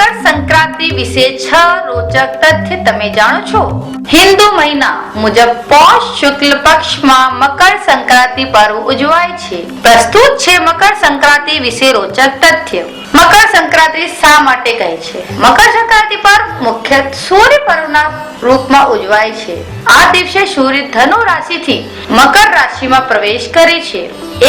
મકર સંક્રાંતિ વિશે છ રોચક તથ્ય તમે જાણો છો. હિન્દુ મહિના મુજબ પોષ શુક્લ પક્ષમાં મકર સંક્રાંતિ પર્વ ઉજવાય છે. પ્રસ્તુત છે મકર સંક્રાંતિ વિશે રોચક તથ્ય. મકર સંક્રાંતિ શા માટે કહે છે? મકર સંક્રાંતિ પર્વ મુખ્ય સૂર્ય પર્વના રૂપમાં ઉજવાય છે. આ દિવસે સૂર્ય ધનુ રાશિથી મકર રાશિમાં પ્રવેશ કરે છે.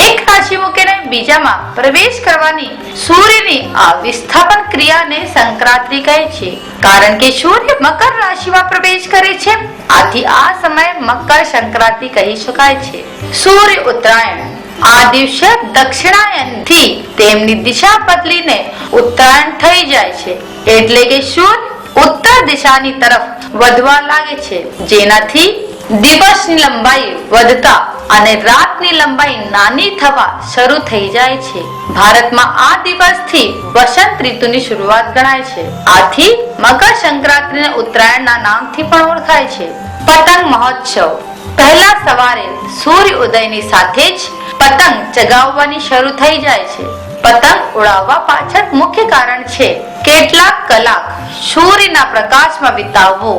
એક રાશિ મૂકીને બીજામાં પ્રવેશ કરવાની સૂર્યની આ વિસ્થાપન ક્રિયાને સંક્રાંતિ કહે છે. કારણ કે સૂર્ય મકર રાશિમાં પ્રવેશ કરે છે. આથી આ સમય મકર સંક્રાંતિ કહી શકાય છે. સૂર્ય ઉત્તરાયણ. આ દિવસે દક્ષિણાયનથી તેમની દિશા બદલીને ઉત્તરાયણ થઈ જાય છે. એટલે કે સૂર્ય ઉત્તર દિશાની તરફ વધવા લાગે છે. જેનાથી દિવસની લંબાઈ વધતા અને રાતની લંબાઈ નાની થવા શરૂ થઈ જાય છે. ભારતમાં આ દિવસથી વસંત ઋતુની શરૂઆત ગણાય છે. આથી મકર સંક્રાંતિને ઉત્તરાયણના નામથી પણ ઓળખાય છે. પતંગ મહોત્સવ. પહેલા સવારે સૂર્ય ઉદયની સાથે જ પતંગ ચગાવવાની શરૂ થઈ જાય છે. પતંગ ઉડાવવા પાછળ મુખ્ય કારણ છે કેટલાક કલાક સૂર્યના પ્રકાશમાં વિતાવવો.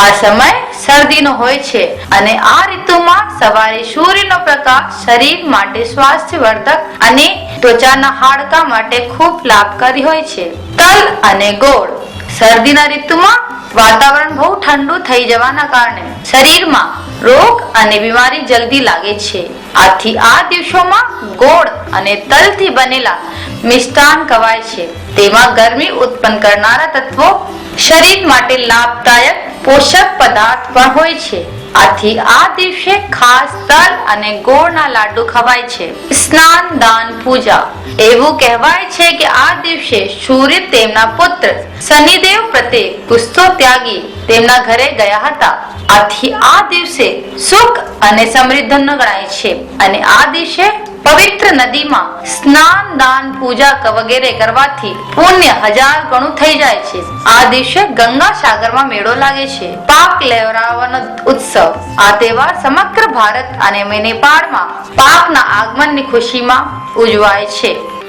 આ સમય શરદીનો હોય છે અને આ ઋતુમાં સવારે સૂર્યનો પ્રકાશ શરીર માટે સ્વાસ્થ્યવર્ધક અને ત્વચાના હાડકા માટે ખૂબ લાભકારી હોય છે. તલ અને ગોળ. શરદીના ઋતુમાં વાતાવરણ બહુ ઠંડુ થઈ જવાના કારણે શરીરમાં રોગ અને બીમારી જલ્દી લાગે છે. આથી આ દિવસોમાં ગોળ અને તલથી બનેલા મિષ્ટાન કવાય છે. તેમાં ગરમી ઉત્પન્ન કરનારા તત્વો શરીર માટે લાભદાયક પોષક પદાર્થ પણ હોય છે. આથી આ દિવસે ખાસ તલ અને ગોળના લાડુ ખવાય છે. સ્નાન, દાન, પૂજા. એવું કહેવાય છે કે આ દિવસે સૂર્ય તેમના પુત્ર શનિદેવ પ્રત્યે ગુસ્સો ત્યાગી તેમના ઘરે ગયા હતા. આથી આ દિવસે સુખ અને સમૃદ્ધ ગણાય છે. અને આ દિવસે પવિત્ર નદીમાં સ્નાન, દાન, પૂજા વગેરે કરવાથી પુણ્ય હજાર ગણું થઈ જાય છે. આ દિવસે ગંગા સાગરમાં મેળો લાગે છે. પાક લેવરાવવાનો ઉત્સવ. આ તહેવાર સમગ્ર ભારત અને નેપાળમાં પાકના આગમનની ખુશીમાં ઉજવાય છે.